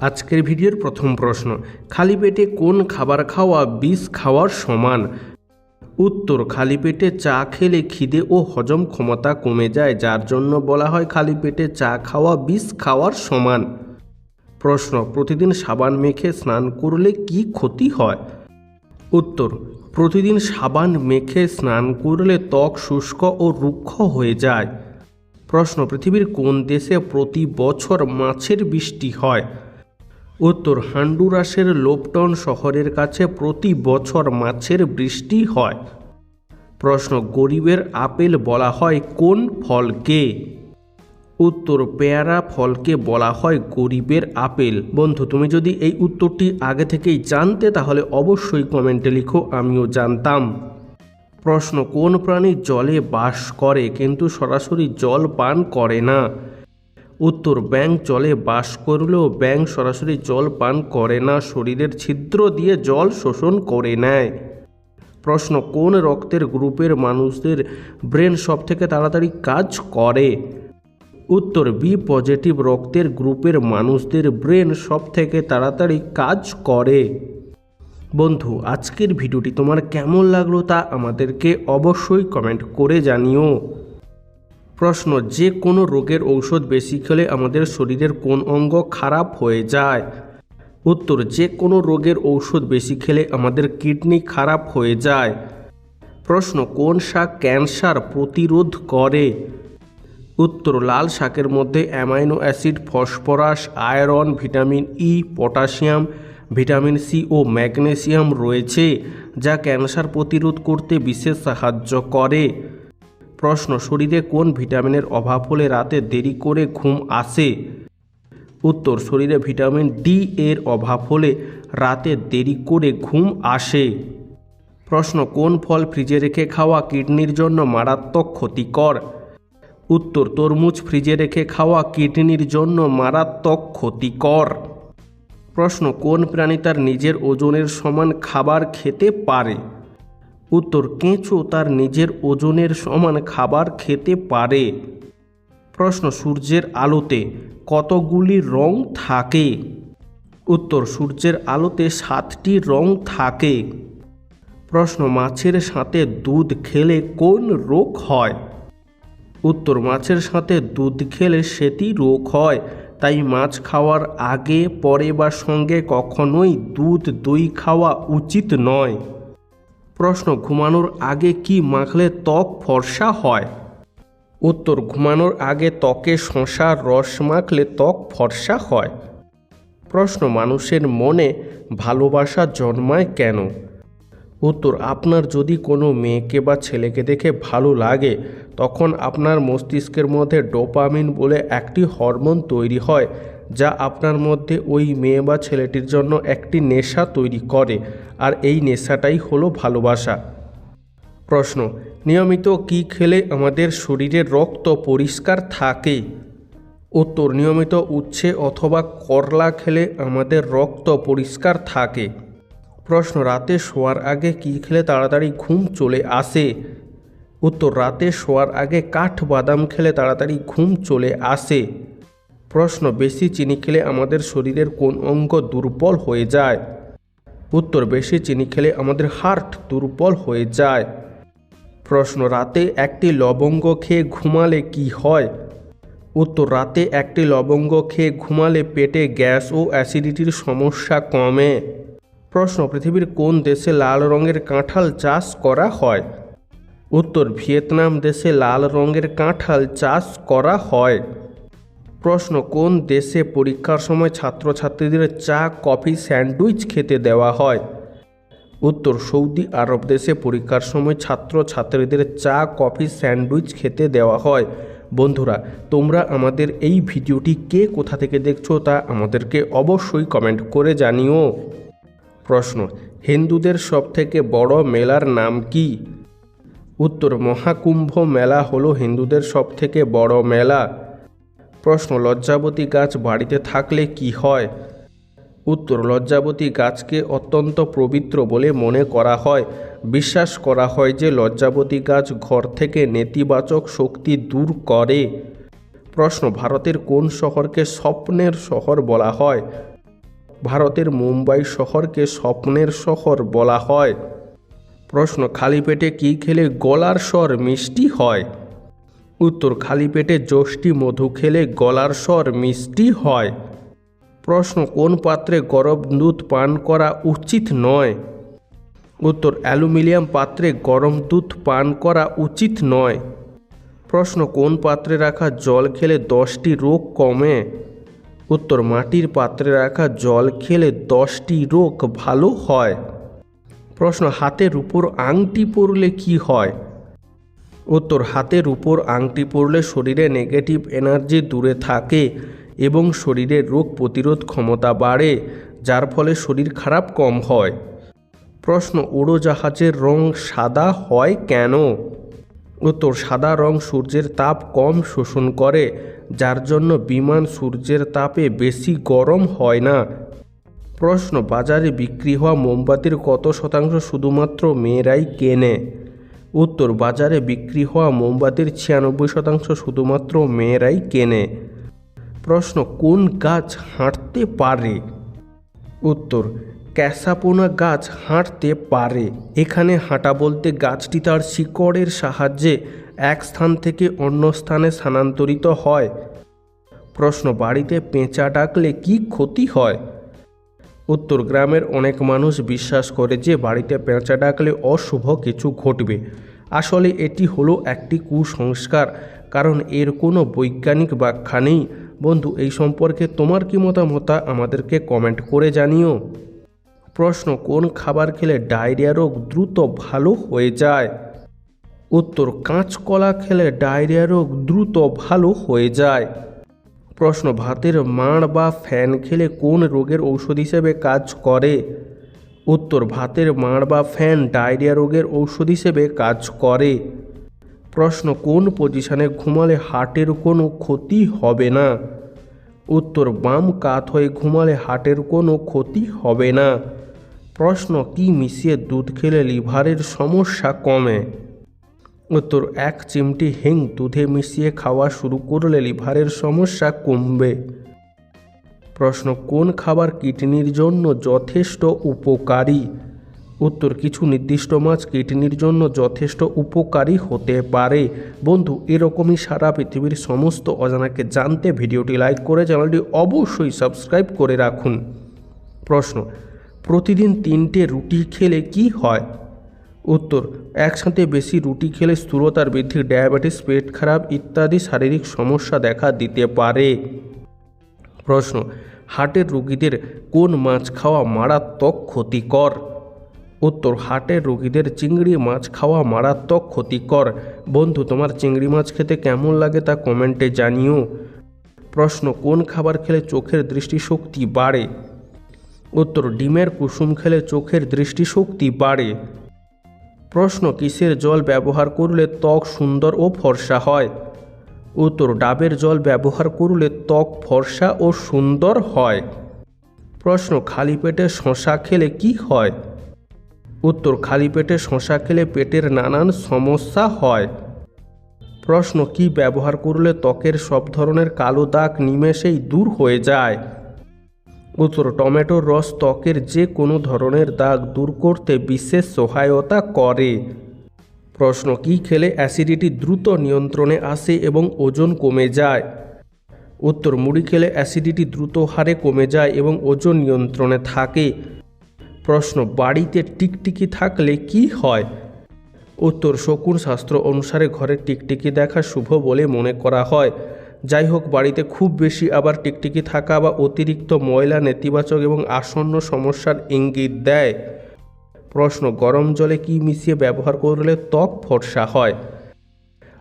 আজকের ভিডিওর প্রথম প্রশ্ন, খালি পেটে কোন খাবার খাওয়া বিষ খাওয়ার সমান? উত্তর, খালি পেটে চা খেলে খিদে ও হজম ক্ষমতা কমে যায়, যার জন্য বলা হয় খালি পেটে চা খাওয়া বিষ খাওয়ার সমান। প্রশ্ন, প্রতিদিন সাবান মেখে স্নান করলে কি ক্ষতি হয়? উত্তর, প্রতিদিন সাবান মেখে স্নান করলে ত্বক শুষ্ক ও রুক্ষ হয়ে যায়। প্রশ্ন, পৃথিবীর কোন দেশে প্রতি বছর মাছের বৃষ্টি হয়? উত্তর হান্ডুরাসের লোপটন শহরের কাছে প্রতি বছর মাছের বৃষ্টি হয়। প্রশ্ন, গরিবের আপেল বলা হয় কোন ফলকে? উত্তর, পেয়ারা ফলকে বলা হয় গরিবের আপেল। বন্ধু, তুমি যদি এই উত্তরটি আগে থেকেই জানতে, তাহলে অবশ্যই কমেন্টে লিখো, আমিও জানতাম। প্রশ্ন, কোন প্রাণী জলে বাস করে, কিন্তু সরাসরি জল পান করে না? উত্তর ব্যাং জলে বাস করলেও ব্যাং সরাসরি জল পান করে না, শরীরের ছিদ্র দিয়ে জল শোষণ করে নেয়। প্রশ্ন, কোন রক্তের গ্রুপের মানুষদের ব্রেন সব থেকে তাড়াতাড়ি কাজ করে? উত্তর, বি পজিটিভ, রক্তের গ্রুপের মানুষদের ব্রেন সব থেকে তাড়াতাড়ি কাজ করে। বন্ধু, আজকের ভিডিওটি তোমার কেমন লাগল তা আমাদেরকে অবশ্যই কমেন্ট করে জানিও। প্রশ্ন, যে কোনো রোগের ঔষধ বেশি খেলে আমাদের শরীরের কোন অঙ্গ খারাপ হয়ে যায়? উত্তর, যে কোনো রোগের ঔষধ বেশি খেলে আমাদের কিডনি খারাপ হয়ে যায়। প্রশ্ন, কোন শাক ক্যান্সার প্রতিরোধ করে? উত্তর, লাল শাকের মধ্যে amino acid, phosphorus, iron, vitamin E, potassium, vitamin C ও ম্যাগনেসিয়াম রয়েছে, যা ক্যান্সার প্রতিরোধ করতে বিশেষ সাহায্য করে। প্রশ্ন, শরীরে কোন ভিটামিনের অভাব হলে রাতে দেরি করে ঘুম আসে? উত্তর, শরীরে ভিটামিন ডি এর অভাব হলে রাতে দেরি করে ঘুম আসে। প্রশ্ন, কোন ফল ফ্রিজে রেখে খাওয়া কিডনির জন্য মারাত্মক ক্ষতিকর? উত্তর, তরমুজ ফ্রিজে রেখে খাওয়া কিডনির জন্য মারাত্মক ক্ষতিকর। প্রশ্ন, কোন প্রাণী তার নিজের ওজনের সমান খাবার খেতে পারে? উত্তর, কেঁচো তার নিজের ওজনের সমান খাবার খেতে পারে। প্রশ্ন, সূর্যের আলোতে কতগুলি রং থাকে? উত্তর, সূর্যের আলোতে সাতটি রং থাকে। প্রশ্ন, মাছের সাথে দুধ খেলে কোন রোগ হয়? উত্তর, মাছের সাথে দুধ খেলে সেটি রোগ হয়, তাই মাছ খাওয়ার আগে, পরে বা সঙ্গে কখনোই দুধ দই খাওয়া উচিত নয়। প্রশ্ন, ঘুমানোর আগে কি মাখলে ত্বক ফর্সা হয়? উত্তর, ঘুমানোর আগে ত্বকে শশার রস মাখলে ত্বক ফর্সা হয়। প্রশ্ন, মানুষের মনে ভালোবাসা জন্মায় কেন? উত্তর, আপনার যদি কোনো মেয়েকে বা ছেলেকে দেখে ভালো লাগে, তখন আপনার মস্তিষ্কের মধ্যে ডোপামিন বলে একটি হরমোন তৈরি হয় যা আপনার মধ্যে ওই মেয়ে বা ছেলেটির জন্য একটি নেশা তৈরি করে, আর এই নেশাটাই হলো ভালোবাসা। প্রশ্ন, নিয়মিত কি খেলে আমাদের শরীরের রক্ত পরিষ্কার থাকে? উত্তর, নিয়মিত উচ্ছে অথবা করলা খেলে আমাদের রক্ত পরিষ্কার থাকে। প্রশ্ন, রাতে শোয়ার আগে কি খেলে তাড়াতাড়ি ঘুম চলে আসে? উত্তর, রাতে শোয়ার আগে কাঠ বাদাম খেলে তাড়াতাড়ি ঘুম চলে আসে। প্রশ্ন, বেশি চিনি খেলে আমাদের শরীরের কোন অঙ্গ দুর্বল হয়ে যায়? উত্তর, বেশি চিনি খেলে আমাদের হার্ট দুর্বল হয়ে যায়। প্রশ্ন, রাতে একটি লবঙ্গ খেয়ে ঘুমালে কি হয়? উত্তর, রাতে একটি লবঙ্গ খেয়ে ঘুমালে পেটে গ্যাস ও অ্যাসিডিটির সমস্যা কমে। প্রশ্ন, পৃথিবীর কোন দেশে লাল রঙের কাঁঠাল চাষ করা হয়? উত্তর, ভিয়েতনাম দেশে লাল রঙের কাঁঠাল চাষ করা হয়। প্রশ্ন, কোন দেশে পরীক্ষার সময় ছাত্রছাত্রীদের চা, কফি, স্যান্ডউইচ খেতে দেওয়া হয়? উত্তর, সৌদি আরব দেশে পরীক্ষার সময় ছাত্রছাত্রীদের চা, কফি, স্যান্ডউইচ খেতে দেওয়া হয়। বন্ধুরা, তোমরা আমাদের এই ভিডিওটি কে কোথা থেকে দেখছ তা আমাদেরকে অবশ্যই কমেন্ট করে জানিও। প্রশ্ন, হিন্দুদের সবথেকে বড় মেলার নাম কি? উত্তর, মহাকুম্ভ মেলা হলো হিন্দুদের সবথেকে বড় মেলা। প্রশ্ন, লজ্জাবতী গাছ বাড়িতে থাকলে কি হয়? উত্তর, লজ্জাবতী গাছকে অত্যন্ত পবিত্র বলে মনে করা হয়। বিশ্বাস করা হয় যে লজ্জাবতী গাছ ঘর থেকে নেতিবাচক শক্তি দূর করে। প্রশ্ন, ভারতের কোন শহরকে স্বপ্নের শহর বলা হয়? ভারতের মুম্বাই শহরকে স্বপ্নের শহর বলা হয়। প্রশ্ন, খালি পেটে কী খেলে গলার স্বর মিষ্টি হয়? উত্তর, খালি পেটে যষ্টি মধু খেলে গলার স্বর মিষ্টি হয়। প্রশ্ন, কোন পাত্রে গরম দুধ পান করা উচিত নয়? উত্তর, অ্যালুমিনিয়াম পাত্রে গরম দুধ পান করা উচিত নয়। প্রশ্ন, কোন পাত্রে রাখা জল খেলে দশটি রোগ কমে? উত্তর, মাটির পাত্রে রাখা জল খেলে দশটি রোগ ভালো হয়। প্রশ্ন, হাতের উপর আংটি পরলে কি হয়? উত্তর হাতের উপর আংটি পরলে শরীরে নেগেটিভ এনার্জি দূরে থাকে এবং শরীরের রোগ প্রতিরোধ ক্ষমতা বাড়ে, যার ফলে শরীর খারাপ কম হয়। প্রশ্ন, উড়োজাহাজের রং সাদা হয় কেন? উত্তর সাদা রং সূর্যের তাপ কম শোষণ করে, যার জন্য বিমান সূর্যের তাপে বেশি গরম হয় না। প্রশ্ন, বাজারে বিক্রি হওয়া মোমবাতির কত শতাংশ শুধুমাত্র মেয়েরাই কেনে? উত্তর বাজারে বিক্রি হওয়া মোমবাতির ছিয়ানব্বই শতাংশ শুধুমাত্র মেয়েরাই কেনে। প্রশ্ন, কোন গাছ হাঁটতে পারে? উত্তর, ক্যাসাপোনা গাছ হাঁটতে পারে। এখানে হাঁটা বলতে গাছটি তার শিকড়ের সাহায্যে এক স্থান থেকে অন্য স্থানে স্থানান্তরিত হয়। প্রশ্ন, বাড়িতে পেঁচা ডাকলে কি ক্ষতি হয়? উত্তর, গ্রামের অনেক মানুষ বিশ্বাস করে যে বাড়িতে পেঁচা ডাকলে অশুভ কিছু ঘটবে। আসলে এটি হলো একটি কুসংস্কার, কারণ এর কোনো বৈজ্ঞানিক ব্যাখ্যা নেই। বন্ধু, এই সম্পর্কে তোমার কি মতামত আমাদেরকে কমেন্ট করে জানিও। প্রশ্ন, কোন খাবার খেলে ডায়রিয়া রোগ দ্রুত ভালো হয়ে যায়? উত্তর, কাঁচকলা খেলে ডায়রিয়া রোগ দ্রুত ভালো হয়ে যায়। প্রশ্ন, ভাতের মাড় বা ফ্যান খেলে কোন রোগের ঔষধ হিসেবে কাজ করে? উত্তর, ভাতের মাড় বা ফ্যান ডায়রিয়া রোগের ঔষধ হিসেবে কাজ করে। প্রশ্ন, কোন পজিশনে ঘুমালে হার্টের কোনো ক্ষতি হবে না? উত্তর, বাম কাত হয়ে ঘুমালে হার্টের কোনো ক্ষতি হবে না। প্রশ্ন, কি মিশিয়ে দুধ খেলে লিভারের সমস্যা কমে? উত্তর, এক চিমটি হিং দুধে মিশিয়ে খাওয়া শুরু করলে লিভারের সমস্যা কমবে। প্রশ্ন, কোন খাবার কিডনির জন্য যথেষ্ট উপকারী? উত্তর, কিছু নির্দিষ্ট মাছ কিডনির জন্য যথেষ্ট উপকারী হতে পারে। বন্ধু, এরকমই সারা পৃথিবীর সমস্ত অজানাকে জানতে ভিডিওটি লাইক করে চ্যানেলটি অবশ্যই সাবস্ক্রাইব করে রাখুন। প্রশ্ন, প্রতিদিন তিনটে রুটি খেলে কি হয়? উত্তর, একসাথে বেশি রুটি খেলে স্থূলতার বৃদ্ধি, ডায়াবেটিস, পেট খারাপ ইত্যাদি শারীরিক সমস্যা দেখা দিতে পারে। প্রশ্ন হার্টের রোগীদের কোন মাছ খাওয়া মারাত্মক ক্ষতিকর? উত্তর হার্টের রোগীদের চিংড়ি মাছ খাওয়া মারাত্মক ক্ষতিকর। বন্ধু, তোমার চিংড়ি মাছ খেতে কেমন লাগে তা কমেন্টে জানিও। প্রশ্ন, কোন খাবার খেলে চোখের দৃষ্টিশক্তি বাড়ে? উত্তর, ডিমের কুসুম খেলে চোখের দৃষ্টিশক্তি বাড়ে। প্রশ্ন, কিসের জল ব্যবহার করলে ত্বক সুন্দর ও ফর্সা হয়? উত্তর ডাবের জল ব্যবহার করলে ত্বক ফর্সা ও সুন্দর হয়। প্রশ্ন, খালি পেটে শশা খেলে কি হয়? উত্তর, খালি পেটে শশা খেলে পেটের নানান সমস্যা হয়। প্রশ্ন, কি ব্যবহার করলে ত্বকের সব ধরনের কালো দাগ নিমেষেই দূর হয়ে যায়? উত্তর, টমেটোর রস ত্বকের যে কোনো ধরনের দাগ দূর করতে বিশেষ সহায়তা করে। প্রশ্ন, কি খেলে অ্যাসিডিটি দ্রুত নিয়ন্ত্রণে আসে এবং ওজন কমে যায়? উত্তর, মুড়ি খেলে অ্যাসিডিটি দ্রুত হারে কমে যায় এবং ওজন নিয়ন্ত্রণে থাকে। প্রশ্ন, বাড়িতে টিকটিকি থাকলে কি হয়? উত্তর, শকুন শাস্ত্র অনুসারে ঘরে টিকটিকি দেখা শুভ বলে মনে করা হয়। যাই হোক, বাড়িতে খুব বেশি আবার টিকটিকি থাকা বা অতিরিক্ত ময়লা নেতিবাচক এবং আসন্ন সমস্যার ইঙ্গিত দেয়। প্রশ্ন, গরম জলে কি মিশিয়ে ব্যবহার করলে ত্বক ফর্সা হয়?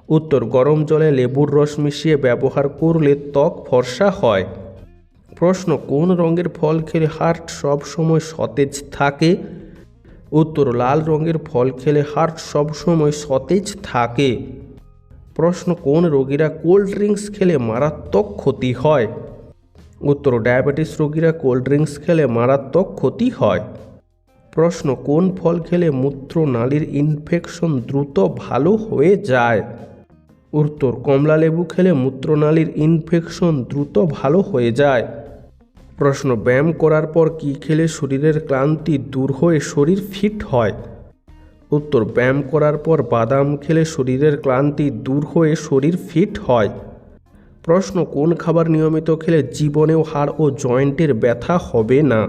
উত্তর, গরম জলে লেবুর রস মিশিয়ে ব্যবহার করলে ত্বক ফর্সা হয়। প্রশ্ন, কোন রঙের ফল খেলে হার্ট সবসময় সতেজ থাকে? উত্তর, লাল রঙের ফল খেলে হার্ট সবসময় সতেজ থাকে। প্রশ্ন, কোন রোগীরা কোল্ড ড্রিঙ্কস খেলে মারাত্মক ক্ষতি হয়? উত্তর, ডায়াবেটিস রোগীরা কোল্ড ড্রিঙ্কস খেলে মারাত্মক ক্ষতি হয়। প্রশ্ন, কোন ফল খেলে মূত্রনালীর ইনফেকশন দ্রুত ভালো হয়ে যায়? উত্তর, কমলা লেবু খেলে মূত্রনালীর ইনফেকশন দ্রুত ভালো হয়ে যায়। প্রশ্ন, ব্যায়াম করার পর কি খেলে শরীরের ক্লান্তি দূর হয়ে শরীর ফিট হয়? উত্তর, ব্যায়াম করার পর বাদাম খেলে শরীরের ক্লান্তি দূর হয়ে শরীর ফিট হয়। প্রশ্ন, কোন খাবার নিয়মিত খেলে জীবনেও হাড় ও জয়েন্টের ব্যথা হবে না?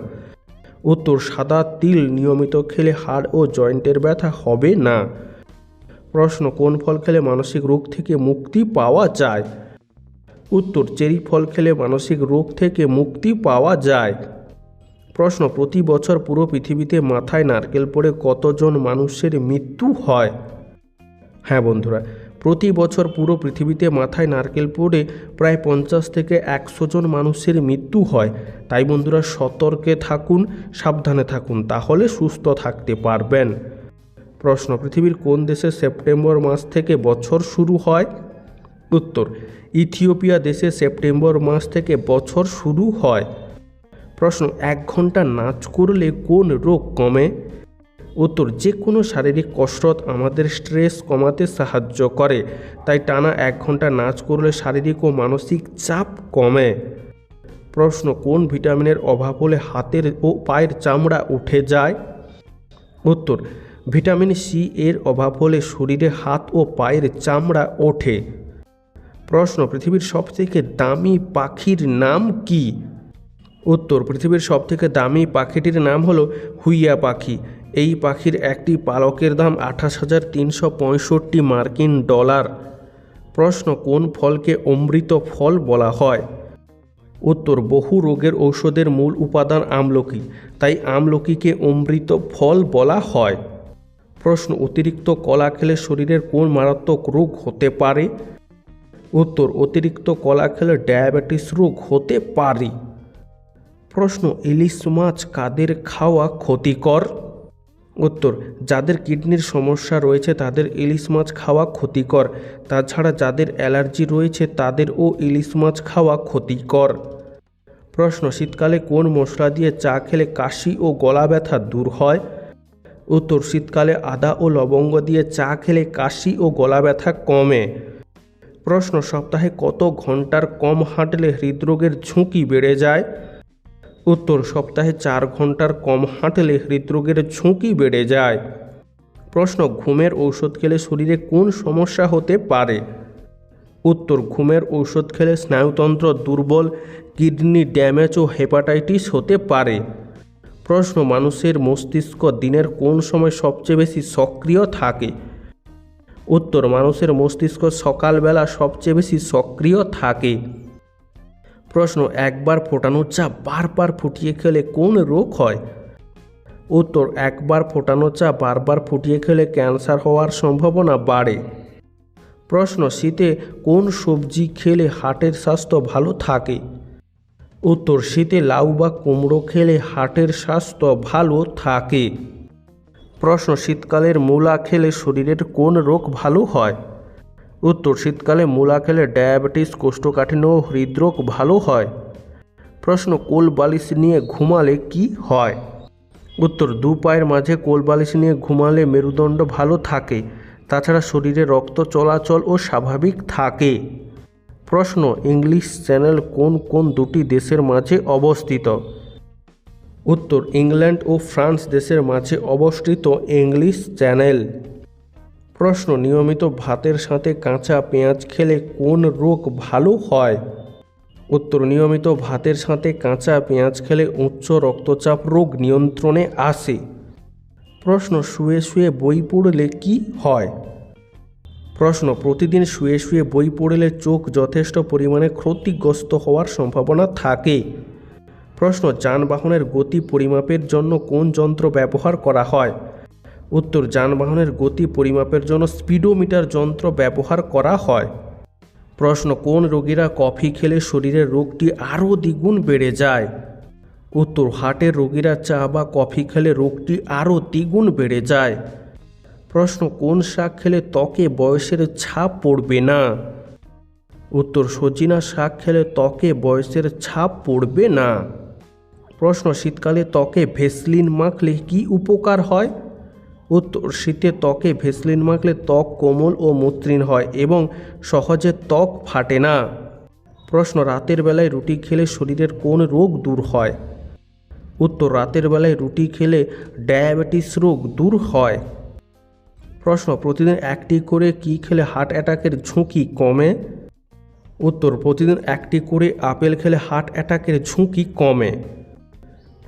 উত্তর সাদা তিল নিয়মিত খেলে হাড় ও জয়েন্টের ব্যথা হবে না। প্রশ্ন, কোন ফল খেলে মানসিক রোগ থেকে মুক্তি পাওয়া যায়? উত্তর, চেরি ফল খেলে মানসিক রোগ থেকে মুক্তি পাওয়া যায়। প্রশ্ন, প্রতি বছর পুরো পৃথিবীতে মাথায় নারকেল পড়ে কতজন মানুষের মৃত্যু হয়? হ্যাঁ বন্ধুরা প্রতি বছর পুরো পৃথিবীতে মাথায় নারকেল পড়ে প্রায় পঞ্চাশ থেকে একশো জন মানুষের মৃত্যু হয়। তাই বন্ধুরা সতর্কে থাকুন, সাবধানে থাকুন, তাহলে সুস্থ থাকতে পারবেন। প্রশ্ন, পৃথিবীর কোন দেশে সেপ্টেম্বর মাস থেকে বছর শুরু হয়? উত্তর, ইথিওপিয়া দেশে সেপ্টেম্বর মাস থেকে বছর শুরু হয়। প্রশ্ন, এক ঘণ্টা নাচ করলে কোন রোগ কমে? উত্তর, যে কোনো শারীরিক কসরত আমাদের স্ট্রেস কমাতে সাহায্য করে, তাই টানা এক ঘণ্টা নাচ করলে শারীরিক ও মানসিক চাপ কমে। প্রশ্ন, কোন ভিটামিনের অভাব হলে হাতের ও পায়ের চামড়া উঠে যায়? উত্তর, ভিটামিন সি এর অভাব হলে শরীরে হাত ও পায়ের চামড়া ওঠে। প্রশ্ন, পৃথিবীর সবথেকে দামি পাখির নাম কি? উত্তর, পৃথিবীর সবথেকে দামি পাখিটির নাম হলো হুইয়া পাখি। এই পাখির একটি পালকের দাম আঠাশ হাজার তিনশো পঁয়ষট্টি মার্কিন ডলার। প্রশ্ন, কোন ফলকে অমৃত ফল বলা হয়? উত্তর, বহু রোগের ঔষধের মূল উপাদান আমলকি, তাই আমলকিকে অমৃত ফল বলা হয়। প্রশ্ন, অতিরিক্ত কলা খেলে শরীরের কোন মারাত্মক রোগ হতে পারে? উত্তর, অতিরিক্ত কলা খেলে ডায়াবেটিস রোগ হতে পারে। প্রশ্ন, ইলিশ মাছ কাদের খাওয়া ক্ষতিকর? উত্তর, যাদের কিডনির সমস্যা রয়েছে তাদের ইলিশ মাছ খাওয়া ক্ষতিকর। তাছাড়া যাদের অ্যালার্জি রয়েছে তাদেরও ইলিশ মাছ খাওয়া ক্ষতিকর। প্রশ্ন, শীতকালে কোন মশলা দিয়ে চা খেলে কাশি ও গলা ব্যথা দূর হয়? উত্তর, শীতকালে আদা ও লবঙ্গ দিয়ে চা খেলে কাশি ও গলা ব্যথা কমে। প্রশ্ন, সপ্তাহে কত ঘণ্টার কম হাঁটলে হৃদরোগের ঝুঁকি বেড়ে যায়? উত্তর সপ্তাহে চার ঘণ্টার কম হাঁটলে হৃদরোগের ঝুঁকি বেড়ে যায়। প্রশ্ন, ঘুমের ঔষধ খেলে শরীরে কোন সমস্যা হতে পারে? উত্তর, ঘুমের ঔষধ খেলে স্নায়ুতন্ত্র দুর্বল, কিডনি ড্যামেজ ও হেপাটাইটিস হতে পারে। প্রশ্ন, মানুষের মস্তিষ্ক দিনের কোন সময় সবচেয়ে বেশি সক্রিয় থাকে? উত্তর, মানুষের মস্তিষ্ক সকালবেলা সবচেয়ে বেশি সক্রিয় থাকে। প্রশ্ন, একবার ফোটানো চা বারবার ফুটিয়ে খেলে কোন রোগ হয়? উত্তর, একবার ফোটানো চা বারবার ফুটিয়ে খেলে ক্যান্সার হওয়ার সম্ভাবনা বাড়ে। প্রশ্ন, শীতে কোন সবজি খেলে হার্টের স্বাস্থ্য ভালো থাকে? উত্তর, শীতে লাউ বা কুমড়ো খেলে হার্টের স্বাস্থ্য ভালো থাকে। প্রশ্ন, শীতকালের মূলা খেলে শরীরের কোন রোগ ভালো হয়? উত্তর শীতকালে মূলা খেলে ডায়াবেটিস, কোষ্ঠকাঠিন্য ও হৃদরোগ ভালো হয়। প্রশ্ন, কোল বালিশ নিয়ে ঘুমালে কি হয়? উত্তর, দু পায়ের মাঝে কোল বালিশ নিয়ে ঘুমালে মেরুদণ্ড ভালো থাকে, তাছাড়া শরীরে রক্ত চলাচল ও স্বাভাবিক থাকে। প্রশ্ন, ইংলিশ চ্যানেল কোন কোন দুটি দেশের মাঝে অবস্থিত? উত্তর, ইংল্যান্ড ও ফ্রান্স দেশের মাঝে অবস্থিত ইংলিশ চ্যানেল। প্রশ্ন, নিয়মিত ভাতের সাথে কাঁচা পেঁয়াজ খেলে কোন রোগ ভালো হয়? উত্তর, নিয়মিত ভাতের সাথে কাঁচা পেঁয়াজ খেলে উচ্চ রক্তচাপ রোগ নিয়ন্ত্রণে আসে। প্রশ্ন, শুয়ে শুয়ে বই পড়লে কি হয়? প্রশ্ন, প্রতিদিন শুয়ে শুয়ে বই পড়লে চোখ যথেষ্ট পরিমাণে ক্ষতিগ্রস্ত হওয়ার সম্ভাবনা থাকে। প্রশ্ন, যানবাহনের গতি পরিমাপের জন্য কোন যন্ত্র ব্যবহার করা হয়? উত্তর যানবাহনের গতি পরিমাপের জন্য স্পিডোমিটার যন্ত্র ব্যবহার করা হয়। প্রশ্ন, কোন রোগীরা কফি খেলে শরীরের রোগটি আরও দ্বিগুণ বেড়ে যায়? উত্তর, হার্টের রোগীরা চা বা কফি খেলে রোগটি আরও দ্বিগুণ বেড়ে যায়। প্রশ্ন, কোন শাক খেলে ত্বকে বয়সের ছাপ পড়বে না? উত্তর, সজিনা শাক খেলে ত্বকে বয়সের ছাপ পড়বে না। প্রশ্ন, শীতকালে ত্বকে ভেসলিন মাখলে কি উপকার হয়? উত্তর, শীতে ত্বকে ভেসলিন মাখলে ত্বক কোমল ও মসৃণ হয় এবং সহজে ত্বক ফাটে না। প্রশ্ন, রাতের বেলায় রুটি খেলে শরীরের কোন রোগ দূর হয়? উত্তর, রাতের বেলায় রুটি খেলে ডায়াবেটিস রোগ দূর হয়। প্রশ্ন, প্রতিদিন একটি করে কি খেলে হার্ট অ্যাটাকের ঝুঁকি কমে? উত্তর, প্রতিদিন একটি করে আপেল খেলে হার্ট অ্যাটাকের ঝুঁকি কমে।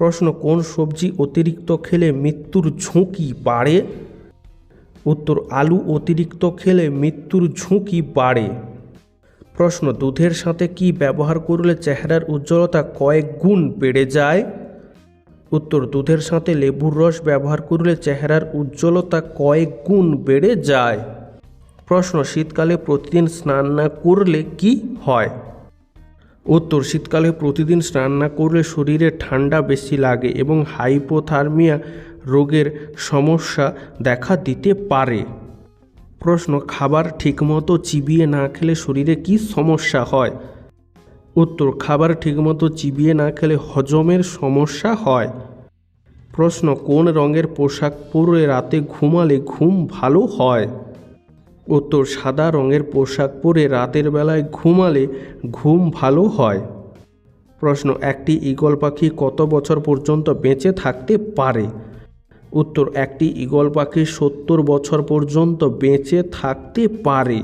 প্রশ্ন, কোন সবজি অতিরিক্ত খেলে মৃত্যুর ঝুঁকি বাড়ে? উত্তর, আলু অতিরিক্ত খেলে মৃত্যুর ঝুঁকি বাড়ে। প্রশ্ন, দুধের সাথে কি ব্যবহার করলে চেহারার উজ্জ্বলতা কয়েক গুণ বেড়ে যায়? উত্তর, দুধের সাথে লেবুর রস ব্যবহার করলে চেহারার উজ্জ্বলতা কয়েক গুণ বেড়ে যায়। প্রশ্ন, শীতকালে প্রতিদিন স্নান না করলে কি হয়? উত্তর, শীতকালে প্রতিদিন স্নান না করলে শরীরে ঠান্ডা বেশি লাগে এবং হাইপোথার্মিয়া রোগের সমস্যা দেখা দিতে পারে। প্রশ্ন, খাবার ঠিকমতো চিবিয়ে না খেলে শরীরে কি সমস্যা হয়? উত্তর, খাবার ঠিকমতো চিবিয়ে না খেলে হজমের সমস্যা হয়। প্রশ্ন, কোন রঙের পোশাক পরে রাতে ঘুমালে ঘুম ভালো হয়? উত্তর সাদা রঙের পোশাক পরে রাতের বেলায় ঘুমালে ঘুম ভালো হয়। প্রশ্ন, একটি ঈগল পাখি কত বছর পর্যন্ত বেঁচে থাকতে পারে? উত্তর, একটি ঈগল পাখি সত্তর বছর পর্যন্ত বেঁচে থাকতে পারে।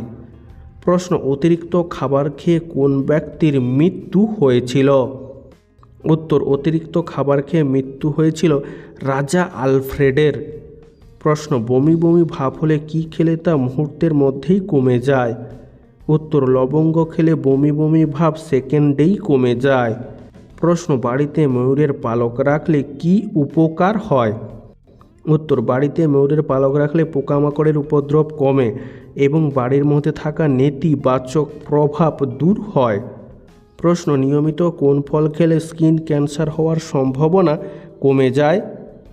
প্রশ্ন, অতিরিক্ত খাবার খেয়ে কোন ব্যক্তির মৃত্যু হয়েছিল? উত্তর, অতিরিক্ত খাবার খেয়ে মৃত্যু হয়েছিল রাজা আলফ্রেডের। প্রশ্ন, বমি বমি ভাব হলে কি খেলে তা মুহূর্তের মধ্যেই কমে যায়? উত্তর, লবঙ্গ খেলে বমি বমি ভাব সেকেন্ডেই কমে যায়। প্রশ্ন, বাড়িতে ময়ূরের পালক রাখলে কি উপকার হয়? উত্তর, বাড়িতে ময়ূরের পালক রাখলে পোকামাকড়ের উপদ্রব কমে এবং বাড়ির মধ্যে থাকা নেতিবাচক প্রভাব দূর হয়। প্রশ্ন, নিয়মিত কোন ফল খেলে স্কিন ক্যান্সার হওয়ার সম্ভাবনা কমে যায়?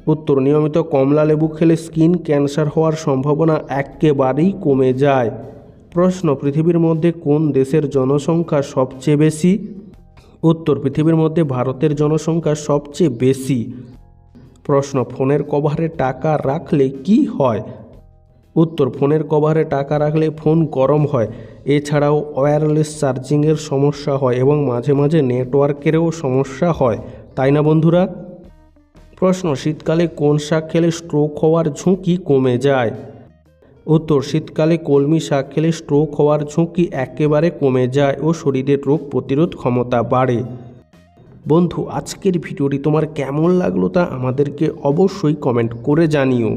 উত্তর, নিয়মিত কমলা লেবু খেলে স্কিন ক্যান্সার হওয়ার সম্ভাবনা একেবারেই কমে যায়। প্রশ্ন, পৃথিবীর মধ্যে কোন দেশের জনসংখ্যা সবচেয়ে বেশি? উত্তর, পৃথিবীর মধ্যে ভারতের জনসংখ্যা সবচেয়ে বেশি। প্রশ্ন, ফোনের কভারে টাকা রাখলে কি হয়? উত্তর, ফোনের কভারে টাকা রাখলে ফোন গরম হয়, এছাড়াও ওয়্যারলেস চার্জিংয়ের সমস্যা হয় এবং মাঝে মাঝে নেটওয়ার্কেরও সমস্যা হয়। তাই না বন্ধুরা? প্রশ্ন, শীতকালে কোন শাক খেলে স্ট্রোক হওয়ার ঝুঁকি কমে যায়? উত্তর, শীতকালে কলমি শাক খেলে স্ট্রোক হওয়ার ঝুঁকি একেবারে কমে যায় ও শরীরের রোগ প্রতিরোধ ক্ষমতা বাড়ে। বন্ধু, আজকের ভিডিওটি তোমার কেমন লাগল তা আমাদেরকে অবশ্যই কমেন্ট করে জানিও।